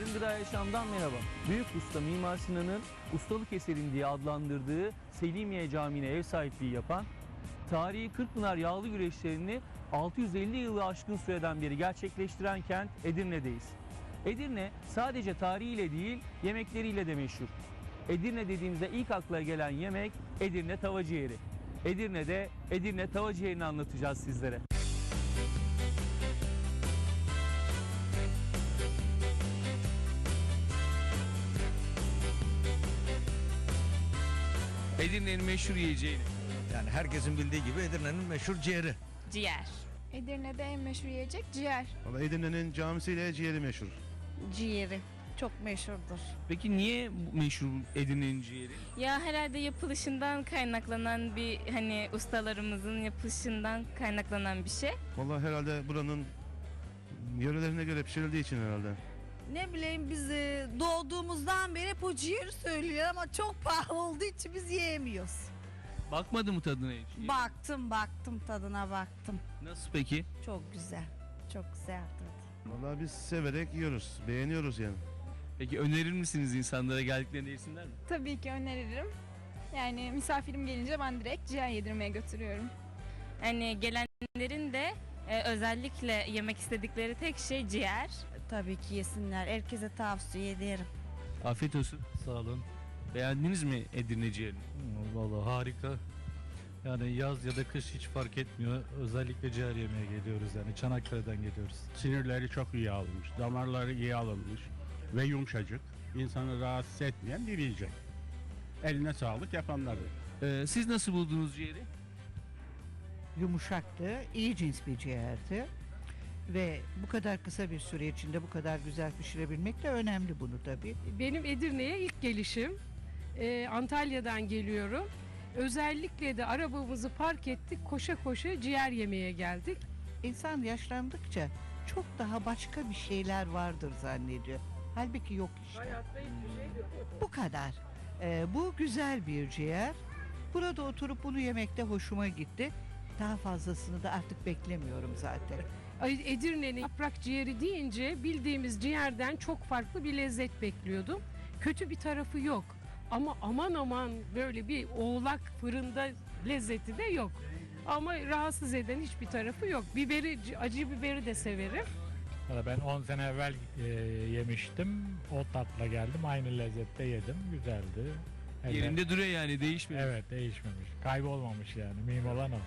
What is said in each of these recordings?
Tarım Gıda Yaşam'dan merhaba. Büyük Usta Mimar Sinan'ın ustalık eserin diye adlandırdığı Selimiye Camii'ne ev sahipliği yapan, tarihi Kırkpınar yağlı güreşlerini 650 yılı aşkın süreden beri gerçekleştiren kent Edirne'deyiz. Edirne sadece tarihiyle değil yemekleriyle de meşhur. Edirne dediğimizde ilk akla gelen yemek Edirne tava ciğeri. Edirne'de Edirne tava ciğerini anlatacağız sizlere. Meşhur yiyeceğini. Yani herkesin bildiği gibi Edirne'nin meşhur ciğeri. Ciğer. Edirne'de en meşhur yiyecek ciğer. Valla Edirne'nin camisiyle ciğeri meşhur. Ciğeri. Çok meşhurdur. Peki niye bu meşhur Edirne'nin ciğeri? Ya herhalde yapılışından kaynaklanan bir hani ustalarımızın yapılışından kaynaklanan bir şey. Valla herhalde buranın yörelerine göre pişirildiği için herhalde. Ne bileyim biz e, doğduğumuzdan beri hep o ciğeri söylüyor ama çok pahalı olduğu için biz yiyemiyoruz. Bakmadı mı tadına hiç? Baktım baktım tadına baktım. Nasıl peki? Çok güzel. Çok güzel tadı. Valla biz severek yiyoruz, beğeniyoruz yani. Peki önerir misiniz insanlara geldiklerinde yesinler mi? Tabii ki öneririm. Yani misafirim gelince ben direkt ciğer yedirmeye götürüyorum. Hani gelenlerin de e, özellikle yemek istedikleri tek şey ciğer. Tabii ki yesinler. Herkese tavsiye ederim. Afiyet olsun. Sağ olun. Beğendiniz mi Edirne ciğerini? Vallahi harika. Yani yaz ya da kış hiç fark etmiyor. Özellikle ciğer yemeye geliyoruz yani Çanakkale'den geliyoruz. Sinirleri çok iyi alınmış, damarları iyi alınmış ve yumuşacık. İnsanı rahatsız etmeyen bir yiyecek. Eline sağlık yapanları. Ee, siz nasıl buldunuz ciğeri? yumuşaktı, iyi cins bir ciğerdi. Ve bu kadar kısa bir süre içinde bu kadar güzel pişirebilmek de önemli bunu tabii. Benim Edirne'ye ilk gelişim. Ee, Antalya'dan geliyorum. Özellikle de arabamızı park ettik, koşa koşa ciğer yemeye geldik. İnsan yaşlandıkça çok daha başka bir şeyler vardır zannediyor. Halbuki yok işte. Bu kadar. Ee, bu güzel bir ciğer. Burada oturup bunu yemekte hoşuma gitti. Daha fazlasını da artık beklemiyorum zaten. Edirne'nin yaprak ciğeri deyince bildiğimiz ciğerden çok farklı bir lezzet bekliyordum. Kötü bir tarafı yok. Ama aman aman böyle bir oğlak fırında lezzeti de yok. Ama rahatsız eden hiçbir tarafı yok. Biberi, acı biberi de severim. Valla Ben 10 sene evvel e, yemiştim. O tatla geldim. Aynı lezzette yedim. Güzeldi. Elle- Yerinde duruyor yani değişmiyor. Evet değişmemiş. Kaybolmamış yani. Mühim olan o.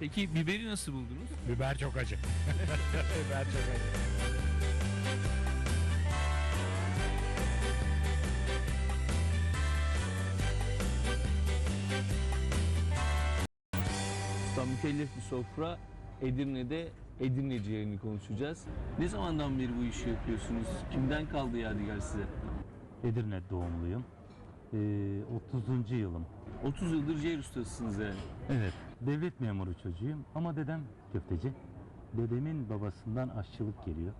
Peki biberi nasıl buldunuz? Biber çok acı. Biber çok acı. Mükellef bir sofra Edirne'de Edirne ciğerini konuşacağız. Ne zamandan beri bu işi yapıyorsunuz? Kimden kaldı yadigar size? Edirne doğumluyum. Ee, 30. yılım. 30 yıldır ciğer ustasısınız yani. Evet, devlet memuru çocuğuyum ama dedem köfteci. Dedemin babasından aşçılık geliyor.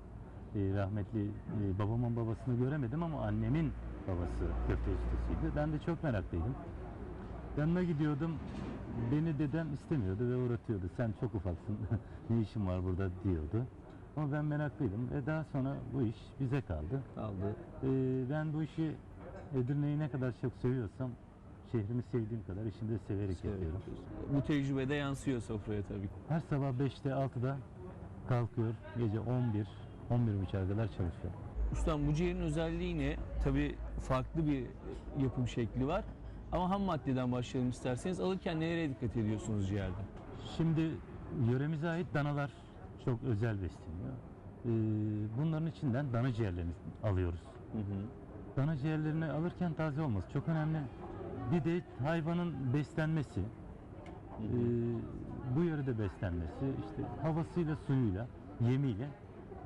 Ee, rahmetli e, babamın babasını göremedim ama annemin babası köfte ustasıydı. Ben de çok meraklıydım. Yanına gidiyordum. Beni dedem istemiyordu ve uğratıyordu. Sen çok ufaksın, ne işin var burada diyordu. Ama ben meraklıydım ve daha sonra bu iş bize kaldı. Kaldı. Ee, ben bu işi Edirne'yi ne kadar çok seviyorsam şehrimi sevdiğim kadar işini de severek yapıyorum. Bu tecrübede yansıyor sofraya tabii. Her sabah 5'te 6'da kalkıyor. Gece 11 11.30'a kadar çalışıyor. Ustam bu ciğerin özelliği ne? Tabii farklı bir yapım şekli var. Ama ham maddeden başlayalım isterseniz. Alırken nelere dikkat ediyorsunuz ciğerde? Şimdi yöremize ait danalar çok özel besleniyor. Ee, bunların içinden dana ciğerlerini alıyoruz. Hı hı. Dana ciğerlerini alırken taze olması çok önemli. Bir de hayvanın beslenmesi, Ee, bu yörede beslenmesi, işte havasıyla, suyuyla, yemiyle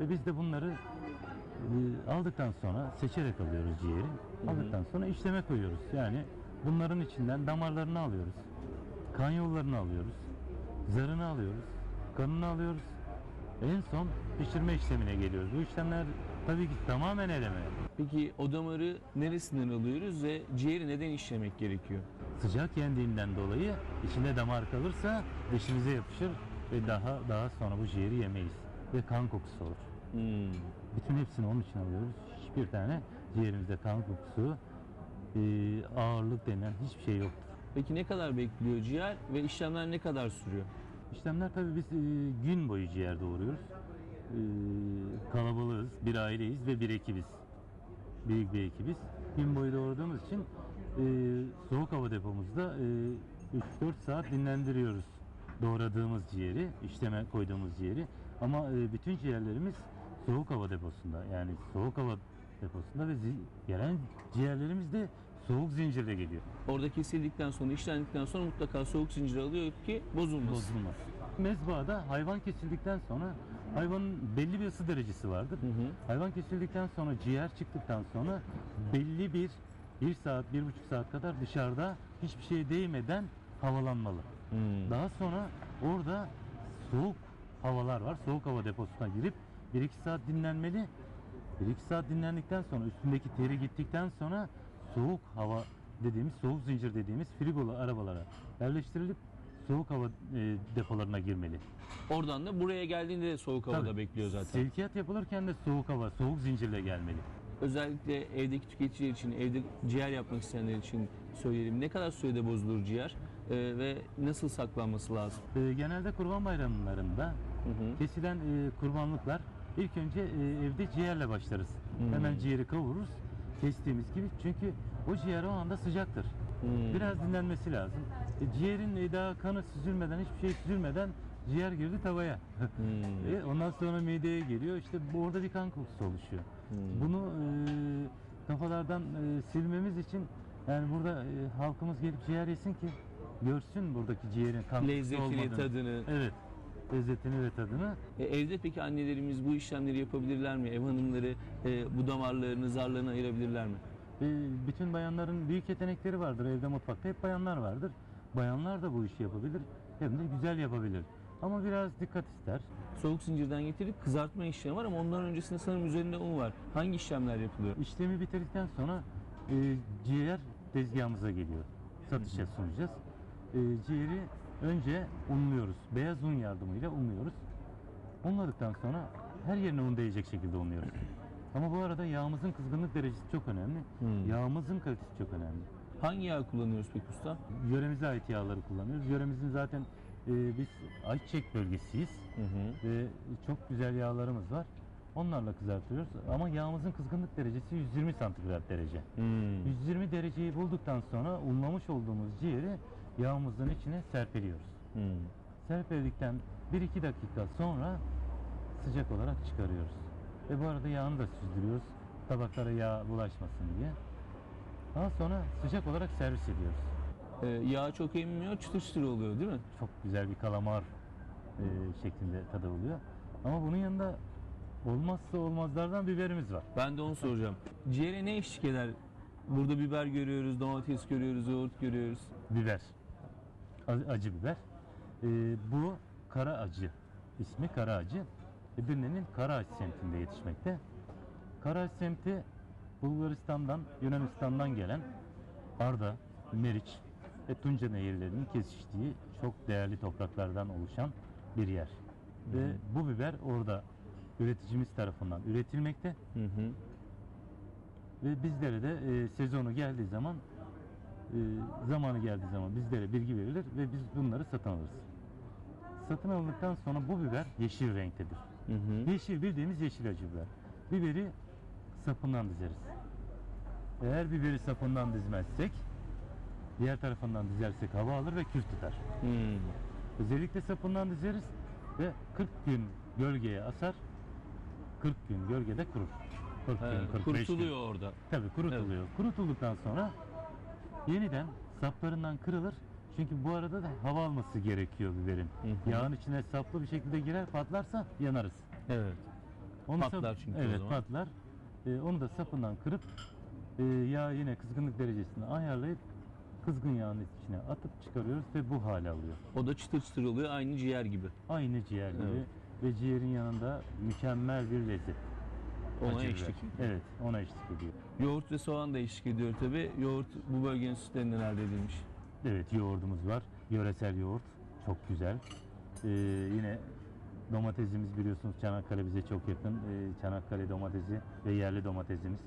ve biz de bunları e, aldıktan sonra seçerek alıyoruz ciğeri. Aldıktan sonra işleme koyuyoruz. Yani bunların içinden damarlarını alıyoruz. Kan yollarını alıyoruz. Zarını alıyoruz. Kanını alıyoruz. En son pişirme işlemine geliyoruz. Bu işlemler tabii ki tamamen eleme. Peki o damarı neresinden alıyoruz ve ciğeri neden işlemek gerekiyor? Sıcak yendiğinden dolayı içinde damar kalırsa dişimize yapışır ve daha daha sonra bu ciğeri yemeyiz ve kan kokusu olur. Hmm. Bütün hepsini onun için alıyoruz. hiçbir tane ciğerimizde kan kokusu, e, ağırlık denilen hiçbir şey yoktur. Peki ne kadar bekliyor ciğer ve işlemler ne kadar sürüyor? İşlemler tabii biz e, gün boyu ciğer doğuruyoruz. E, kalabalığız, bir aileyiz ve bir ekibiz. Büyük bir ekibiz. Gün boyu doğurduğumuz için e, soğuk hava depomuzda e, 3-4 saat dinlendiriyoruz doğradığımız ciğeri, işleme koyduğumuz ciğeri. Ama e, bütün ciğerlerimiz soğuk hava deposunda. Yani soğuk hava deposunda ve gelen ciğerlerimiz de soğuk zincirle geliyor. Orada kesildikten sonra, işlendikten sonra mutlaka soğuk zincir alıyor ki bozulmasın. Bozulmaz. Mezbahada hayvan kesildikten sonra hayvanın belli bir ısı derecesi vardır. Hı hı. Hayvan kesildikten sonra ciğer çıktıktan sonra belli bir bir saat, bir buçuk saat kadar dışarıda hiçbir şeye değmeden havalanmalı. Hmm. Daha sonra orada soğuk havalar var. Soğuk hava deposuna girip 1-2 saat dinlenmeli. 1-2 saat dinlendikten sonra üstündeki teri gittikten sonra soğuk hava dediğimiz soğuk zincir dediğimiz frigolu arabalara yerleştirilip soğuk hava e, depolarına girmeli. Oradan da buraya geldiğinde de soğuk havada Tabii. bekliyor zaten. Sevkiyat yapılırken de soğuk hava, soğuk zincirle gelmeli. Özellikle evdeki tüketiciler için, evde ciğer yapmak isteyenler için söyleyelim. Ne kadar sürede bozulur ciğer Ee, ve nasıl saklanması lazım? E, genelde kurban bayramlarında Hı hı. kesilen e, kurbanlıklar ilk önce e, evde ciğerle başlarız. Hmm. Hemen ciğeri kavururuz kestiğimiz gibi çünkü o ciğer o anda sıcaktır. Hmm. Biraz dinlenmesi lazım. E, ciğerin e, daha kanı süzülmeden, hiçbir şey süzülmeden ciğer girdi tavaya. Hmm. E, ondan sonra mideye geliyor. İşte orada bir kan kokusu oluşuyor. Hmm. Bunu e, kafalardan e, silmemiz için yani burada e, halkımız gelip ciğer yesin ki görsün buradaki ciğerin kan kokusu Lezzetini, olmadığını. tadını. Evet. Lezzetini ve tadını. E, evde peki annelerimiz bu işlemleri yapabilirler mi? Ev hanımları e, bu damarlarını, zarlarını ayırabilirler mi? E, bütün bayanların büyük yetenekleri vardır evde mutfakta. Hep bayanlar vardır. Bayanlar da bu işi yapabilir. Hem de güzel yapabilir. Ama biraz dikkat ister. Soğuk zincirden getirip kızartma işlemi var ama ondan öncesinde sanırım üzerinde un var. Hangi işlemler yapılıyor? İşlemi bitirdikten sonra e, ciğer tezgahımıza geliyor. Satışa sunacağız. E, ciğeri önce unluyoruz. Beyaz un yardımıyla unluyoruz. Unladıktan sonra her yerine un değecek şekilde unluyoruz. Ama bu arada yağımızın kızgınlık derecesi çok önemli. Hmm. Yağımızın kalitesi çok önemli. Hangi yağ kullanıyoruz peki usta? Yöremize ait yağları kullanıyoruz. Yöremizin zaten e, biz ayçiçek bölgesiyiz Hı hı. ve çok güzel yağlarımız var. Onlarla kızartıyoruz ama yağımızın kızgınlık derecesi 120 santigrat derece. Hmm. 120 dereceyi bulduktan sonra unlamış olduğumuz ciğeri yağımızın içine serpiliyoruz. Hmm. Serpiledikten 1-2 dakika sonra sıcak olarak çıkarıyoruz. Ve bu arada yağını da süzdürüyoruz. Tabaklara yağ bulaşmasın diye. Daha sonra sıcak olarak servis ediyoruz. E, yağ çok emmiyor, çıtır çıtır oluyor değil mi? Çok güzel bir kalamar e, şeklinde tadı oluyor. Ama bunun yanında olmazsa olmazlardan biberimiz var. Ben de onu soracağım. Ciğere ne eşlik eder? Burada biber görüyoruz, domates görüyoruz, yoğurt görüyoruz. Biber. Acı biber. E, bu kara acı. İsmi kara acı. Edirne'nin Karaağaç semtinde yetişmekte. Karaağaç semti Bulgaristan'dan, Yunanistan'dan gelen Arda, Meriç ve Tunca nehirlerinin kesiştiği çok değerli topraklardan oluşan bir yer. Ve bu biber orada üreticimiz tarafından üretilmekte Hı hı. ve bizlere de e, sezonu geldiği zaman zamanı geldiği zaman bizlere bilgi verilir ve biz bunları satın alırız. Satın alındıktan sonra bu biber yeşil renktedir. Hı hı. Yeşil bildiğimiz yeşil acı biber. Biberi sapından dizeriz. Eğer biberi sapından dizmezsek diğer tarafından dizersek hava alır ve kül tutar. Hmm. Özellikle sapından dizeriz ve 40 gün gölgeye asar. 40 gün gölgede kurur. 40 He, gün, 45 gün. kurutuluyor orada. Tabii kurutuluyor. Kurutulduktan sonra yeniden saplarından kırılır. Çünkü bu arada da hava alması gerekiyor biberin. Hı hı. Yağın içine saplı bir şekilde girer patlarsa yanarız. Evet. Onu Patlar çünkü o Evet zaman. patlar. Ee, onu da sapından kırıp e, yağ yine kızgınlık derecesini ayarlayıp kızgın yağın içine atıp çıkarıyoruz ve bu hale alıyor. O da çıtır çıtır oluyor aynı ciğer gibi. Aynı ciğer gibi Evet. ve ciğerin yanında mükemmel bir lezzet. Ona Acı eşlik. Evet ona eşlik ediyor. Yoğurt ve soğan da eşlik ediyor tabi. Yoğurt bu bölgenin sütlerinden elde edilmiş. Evet yoğurdumuz var. Yöresel yoğurt. Çok güzel. Ee, yine Domatesimiz biliyorsunuz Çanakkale bize çok yakın. Ee, Çanakkale domatesi ve yerli domatesimiz.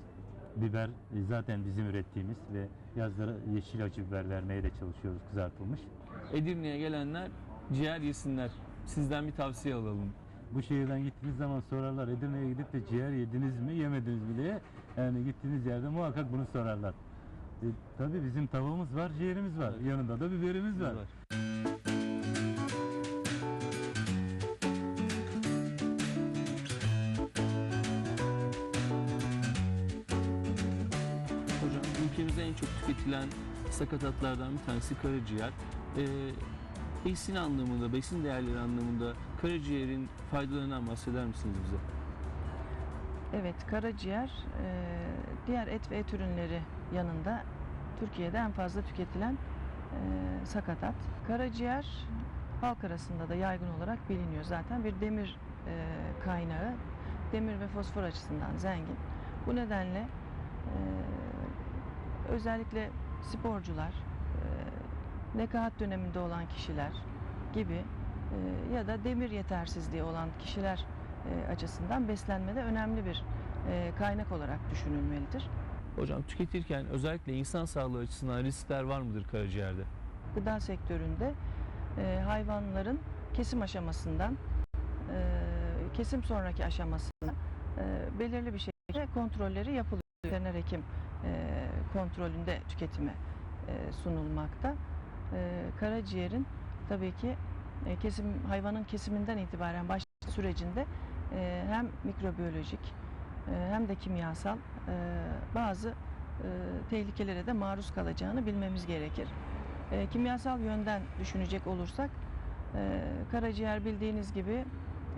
Biber e, zaten bizim ürettiğimiz ve yazları yeşil acı biber vermeye de çalışıyoruz kızartılmış. Edirne'ye gelenler ciğer yesinler. Sizden bir tavsiye alalım. Bu şehirden gittiğiniz zaman sorarlar Edirne'ye gidip de ciğer yediniz mi yemediniz mi diye. Yani gittiğiniz yerde muhakkak bunu sorarlar. E, tabii bizim tavuğumuz var, ciğerimiz var. Evet. Yanında da biberimiz var. Hocam ülkemizde en çok tüketilen sakatatlardan bir tanesi karaciğer. Ee, besin anlamında, besin değerleri anlamında karaciğerin faydalarından bahseder misiniz bize? Evet, karaciğer e, diğer et ve et ürünleri yanında Türkiye'de en fazla tüketilen e, sakatat. Karaciğer halk arasında da yaygın olarak biliniyor zaten bir demir e, kaynağı. Demir ve fosfor açısından zengin. Bu nedenle özellikle sporcular, e, nekahat döneminde olan kişiler gibi e, ya da demir yetersizliği olan kişiler e, açısından beslenmede önemli bir e, kaynak olarak düşünülmelidir. Hocam tüketirken özellikle insan sağlığı açısından riskler var mıdır karaciğerde? Gıda sektöründe e, hayvanların kesim aşamasından e, kesim sonraki aşamasına e, belirli bir şekilde kontrolleri yapılıyor. Veteriner hekim e, kontrolünde tüketime e, sunulmakta. E, karaciğerin tabii ki e, kesim hayvanın kesiminden itibaren başlama sürecinde e, hem mikrobiyolojik e, hem de kimyasal bazı tehlikelere de maruz kalacağını bilmemiz gerekir. Kimyasal yönden düşünecek olursak karaciğer bildiğiniz gibi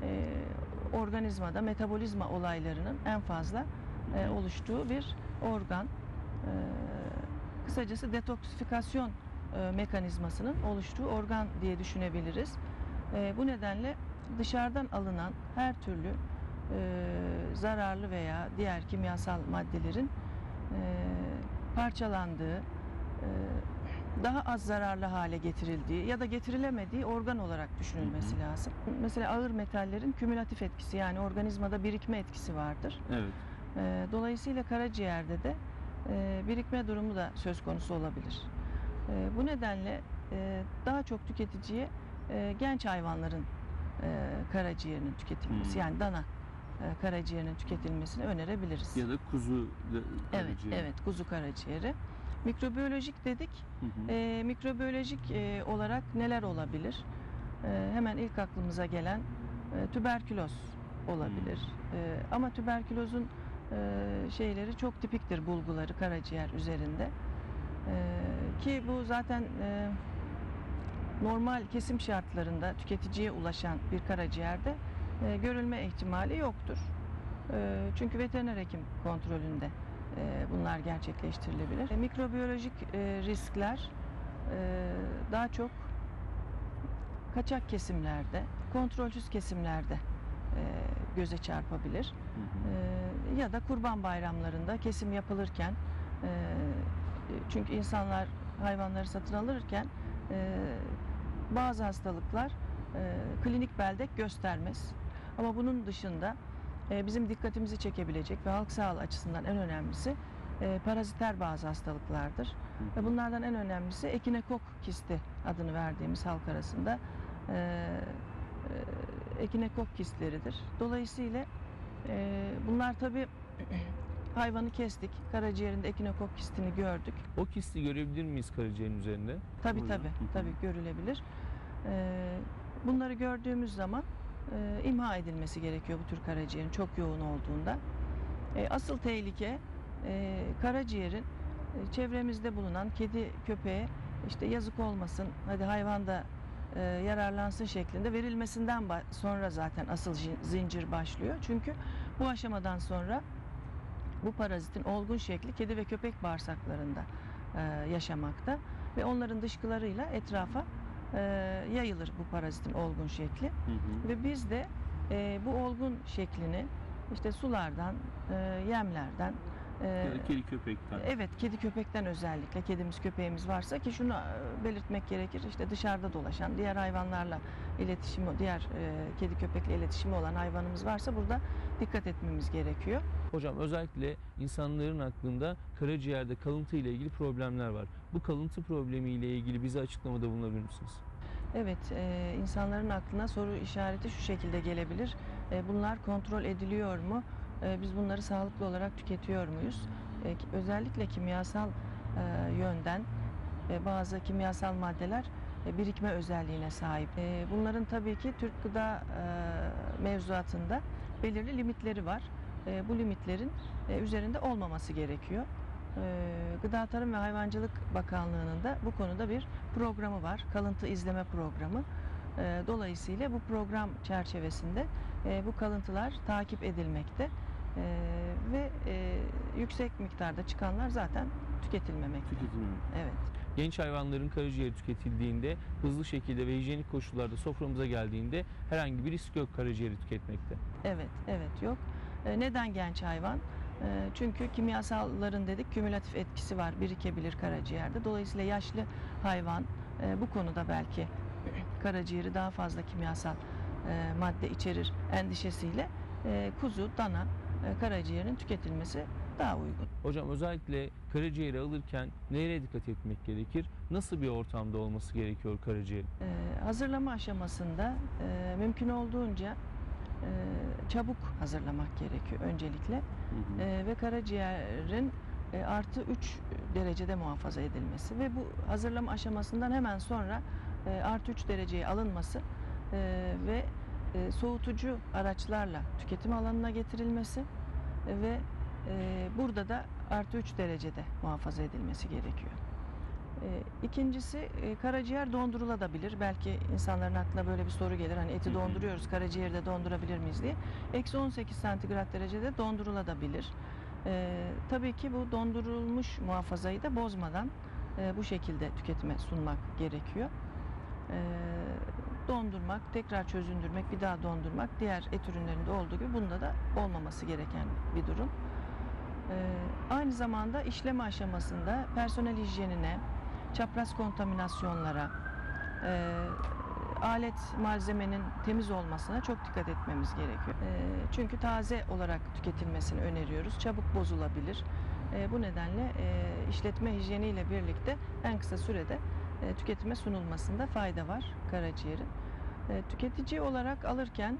e, organizmada metabolizma olaylarının en fazla oluştuğu bir organ. Kısacası detoksifikasyon e, mekanizmasının oluştuğu organ diye düşünebiliriz. E, bu nedenle dışarıdan alınan her türlü e, zararlı veya diğer kimyasal maddelerin e, parçalandığı, e, daha az zararlı hale getirildiği ya da getirilemediği organ olarak düşünülmesi lazım. Mesela ağır metallerin kümülatif etkisi yani organizmada birikme etkisi vardır. Evet. E, dolayısıyla karaciğerde de e, birikme durumu da söz konusu olabilir. E, bu nedenle e, daha çok tüketiciye e, genç hayvanların e, karaciğerinin tüketilmesi Hmm. yani dana e, karaciğerinin tüketilmesini önerebiliriz. Ya da kuzu da- Evet, karaciğeri. evet kuzu karaciğeri. Mikrobiyolojik dedik. Hı hı. E, mikrobiyolojik e, olarak neler olabilir? E, hemen ilk aklımıza gelen e, tüberküloz olabilir. E, ama tüberkülozun e, şeyleri çok tipiktir bulguları karaciğer üzerinde. Ki bu zaten normal kesim şartlarında tüketiciye ulaşan bir karaciğerde görülme ihtimali yoktur. Çünkü veteriner hekim kontrolünde bunlar gerçekleştirilebilir. Mikrobiyolojik riskler daha çok kaçak kesimlerde, kontrolsüz kesimlerde göze çarpabilir. Hı hı. Ya da kurban bayramlarında kesim yapılırken çünkü insanlar hayvanları satın alırken e, bazı hastalıklar e, klinik beldek göstermez. Ama bunun dışında e, bizim dikkatimizi çekebilecek ve halk sağlığı açısından en önemlisi e, paraziter bazı hastalıklardır. Ve bunlardan en önemlisi ekinekok kisti adını verdiğimiz halk arasında e, e, ekinekok kistleridir. Dolayısıyla e, bunlar tabi hayvanı kestik, karaciğerinde ekinekok kistini gördük. O kisti görebilir miyiz karaciğerin üzerinde? Tabi Buyurun. tabi Hı hı. tabi görülebilir. E, bunları gördüğümüz zaman e, imha edilmesi gerekiyor bu tür karaciğerin çok yoğun olduğunda. E, asıl tehlike e, karaciğerin e, çevremizde bulunan kedi köpeğe işte yazık olmasın hadi hayvan da e, yararlansın şeklinde verilmesinden sonra zaten asıl zincir başlıyor. Çünkü bu aşamadan sonra bu parazitin olgun şekli kedi ve köpek bağırsaklarında e, yaşamakta ve onların dışkılarıyla etrafa e, yayılır bu parazitin olgun şekli. Hı hı. Ve biz de e, bu olgun şeklini işte sulardan, e, yemlerden Ee, kedi köpekten. Evet, kedi köpekten özellikle kedimiz köpeğimiz varsa ki şunu e, belirtmek gerekir işte dışarıda dolaşan diğer hayvanlarla iletişimi, diğer e, kedi köpekle iletişimi olan hayvanımız varsa burada dikkat etmemiz gerekiyor. Hocam özellikle insanların aklında karaciğerde kalıntı ile ilgili problemler var. Bu kalıntı problemiyle ilgili bize açıklamada bulunabilir misiniz? Evet, e, insanların aklına soru işareti şu şekilde gelebilir. E, bunlar kontrol ediliyor mu? E, biz bunları sağlıklı olarak tüketiyor muyuz? E, özellikle kimyasal e, yönden e, bazı kimyasal maddeler e, birikme özelliğine sahip. E, bunların tabii ki Türk gıda e, mevzuatında belirli limitleri var. E, bu limitlerin e, üzerinde olmaması gerekiyor. E, Gıda Tarım ve Hayvancılık Bakanlığı'nın da bu konuda bir programı var. Kalıntı izleme programı. E, Dolayısıyla bu program çerçevesinde e, bu kalıntılar takip edilmekte E, ve e, yüksek miktarda çıkanlar zaten tüketilmemekte. Evet. Genç hayvanların karaciğeri tüketildiğinde hızlı şekilde ve hijyenik koşullarda soframıza geldiğinde herhangi bir risk yok karaciğeri tüketmekte. Evet, evet yok. E, Neden genç hayvan? E, Çünkü kimyasalların dedik kümülatif etkisi var, birikebilir karaciğerde. Dolayısıyla yaşlı hayvan e, bu konuda belki karaciğeri daha fazla kimyasal e, madde içerir endişesiyle e, kuzu, dana karaciğerin tüketilmesi daha uygun. Hocam özellikle karaciğeri alırken nereye dikkat etmek gerekir? Nasıl bir ortamda olması gerekiyor karaciğerin? E, hazırlama aşamasında e, mümkün olduğunca e, çabuk hazırlamak gerekiyor öncelikle. E, ve karaciğerin e, artı 3 derecede muhafaza edilmesi ve bu hazırlama aşamasından hemen sonra e, artı 3 dereceye alınması e, ve e, soğutucu araçlarla tüketim alanına getirilmesi e, ve e, burada da artı 3 derecede muhafaza edilmesi gerekiyor. E, İkincisi e, karaciğer dondurulabilir. Belki insanların aklına böyle bir soru gelir. Hani eti donduruyoruz, karaciğeri de dondurabilir miyiz diye. Eksi 18 santigrat derecede dondurulabilir. E, tabii ki bu dondurulmuş muhafazayı da bozmadan e, bu şekilde tüketime sunmak gerekiyor. E, dondurmak, tekrar çözündürmek, bir daha dondurmak diğer et ürünlerinde olduğu gibi bunda da olmaması gereken bir durum. E, aynı zamanda işleme aşamasında personel hijyenine, çapraz kontaminasyonlara, e, alet malzemenin temiz olmasına çok dikkat etmemiz gerekiyor. E, çünkü taze olarak tüketilmesini öneriyoruz. Çabuk bozulabilir. E, bu nedenle e, işletme hijyeniyle birlikte en kısa sürede e, tüketime sunulmasında fayda var karaciğerin. Tüketici olarak alırken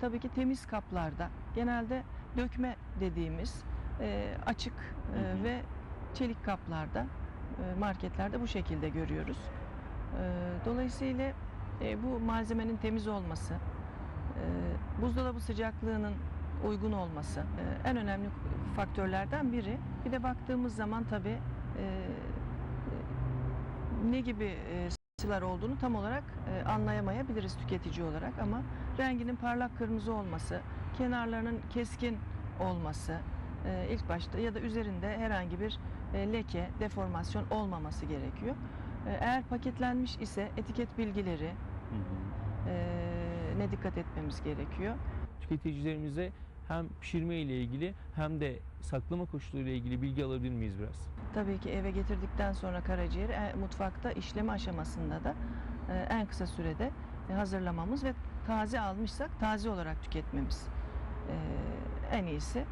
tabii ki temiz kaplarda, genelde dökme dediğimiz e, açık e, ve çelik kaplarda e, marketlerde bu şekilde görüyoruz. E, Dolayısıyla e, bu malzemenin temiz olması, buzdolabı sıcaklığının uygun olması en önemli faktörlerden biri. Bir de baktığımız zaman tabii ne gibi sıkıntılar olduğunu tam olarak anlayamayabiliriz tüketici olarak ama renginin parlak kırmızı olması, kenarlarının keskin olması e, ilk başta ya da üzerinde herhangi bir e, leke, deformasyon olmaması gerekiyor. E, Eğer paketlenmiş ise etiket bilgileri e, ne dikkat etmemiz gerekiyor. Tüketicilerimize hem pişirme ile ilgili hem de saklama koşulları ile ilgili bilgi alabilir miyiz biraz? Tabii ki eve getirdikten sonra karaciğeri e, mutfakta işleme aşamasında da e, en kısa sürede e, hazırlamamız ve taze almışsak taze olarak tüketmemiz e, en iyisi.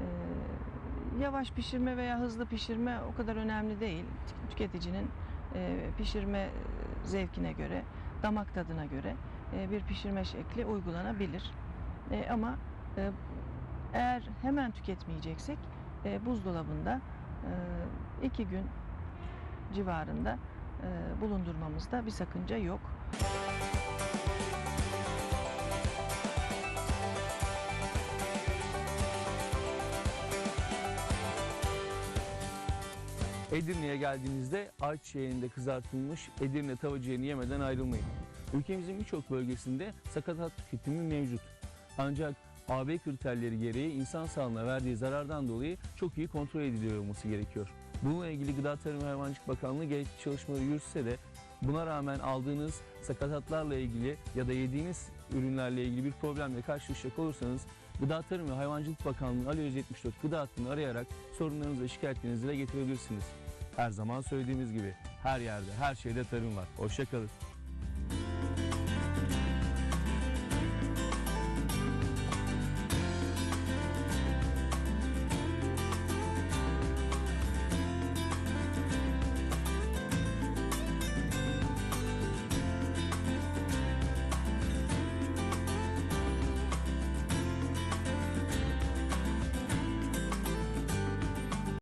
E, yavaş pişirme veya hızlı pişirme o kadar önemli değil. Tü- Tüketicinin e, pişirme zevkine göre, damak tadına göre e, bir pişirme şekli uygulanabilir. E, ama e, eğer hemen tüketmeyeceksek e, buzdolabında e, iki gün civarında e, bulundurmamızda bir sakınca yok. Edirne'ye geldiğinizde ayçiçeğinde kızartılmış Edirne tava yemeden ayrılmayın. Ülkemizin birçok bölgesinde sakatat tüketimi mevcut. Ancak AB kriterleri gereği insan sağlığına verdiği zarardan dolayı çok iyi kontrol ediliyor olması gerekiyor. Bununla ilgili Gıda Tarım ve Hayvancılık Bakanlığı gerekli çalışmaları yürütse de buna rağmen aldığınız sakatatlarla ilgili ya da yediğiniz ürünlerle ilgili bir problemle karşılaşacak olursanız Gıda Tarım ve Hayvancılık Bakanlığı Ali Öz 74 gıda hattını arayarak sorunlarınızı şikayetlerinizi dile getirebilirsiniz. Her zaman söylediğimiz gibi her yerde, her şeyde tarım var. Hoşçakalın.